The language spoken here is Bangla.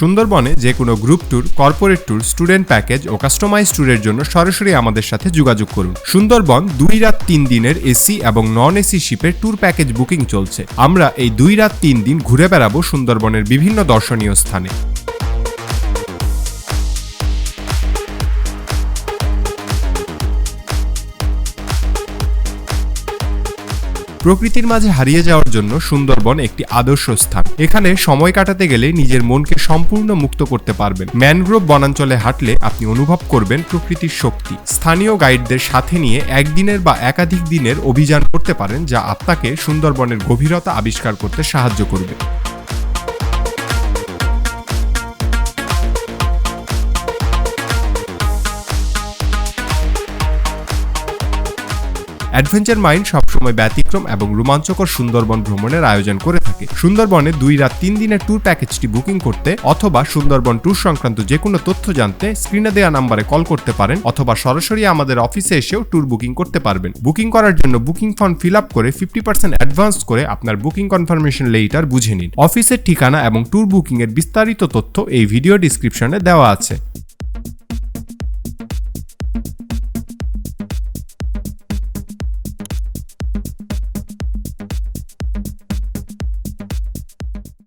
সুন্দরবনে যে কোনো group tour corporate tour student package ও কাস্টমাইজ ট্যুরের জন্য সরাসরি আমাদের সাথে যোগাযোগ করুন। সুন্দরবন দুই রাত তিন দিনের এসি এবং নন এসি শিপের ট্যুর প্যাকেজ বুকিং চলছে। আমরা এই দুই রাত তিন দিন ঘুরে বেড়াবো সুন্দরবনের বিভিন্ন দর্শনীয় স্থানে। প্রকৃতির মাঝে হারিয়ে যাওয়ার জন্য সুন্দরবন একটি আদর্শ স্থান। এখানে সময় কাটাতে গেলে নিজের মনকে সম্পূর্ণ মুক্ত করতে পারবেন। ম্যানগ্রোভ বনাঞ্চলে হাঁটলে আপনি অনুভব করবেন প্রকৃতির শক্তি। স্থানীয় গাইডদের সাথে নিয়ে একদিনের বা একাধিক দিনের অভিযান করতে পারেন, যা আপনাকে সুন্দরবনের গভীরতা আবিষ্কার করতে সাহায্য করবে। অ্যাডভেঞ্চার মাইন্ড সবসময় ব্যতিক্রম এবং রোমাঞ্চকর সুন্দরবন ভ্রমণের আয়োজন করে থাকে। সুন্দরবনে দুই রাত তিন দিনের ট্যুর প্যাকেজটি বুকিং করতে অথবা সুন্দরবন ট্যুর সংক্রান্ত যে কোনো তথ্য জানতে স্ক্রিনে দেওয়া নাম্বারে কল করতে পারেন অথবা সরাসরি আমাদের অফিসে এসেও ট্যুর বুকিং করতে পারবেন। বুকিং করার জন্য বুকিং ফর্ম ফিল আপ করে ফিফটি পার্সেন্ট অ্যাডভান্স করে আপনার বুকিং কনফার্মেশন লেটার বুঝে নিন। অফিসের ঠিকানা এবং ট্যুর বুকিং এর বিস্তারিত তথ্য এই ভিডিও ডিসক্রিপশনে দেওয়া আছে।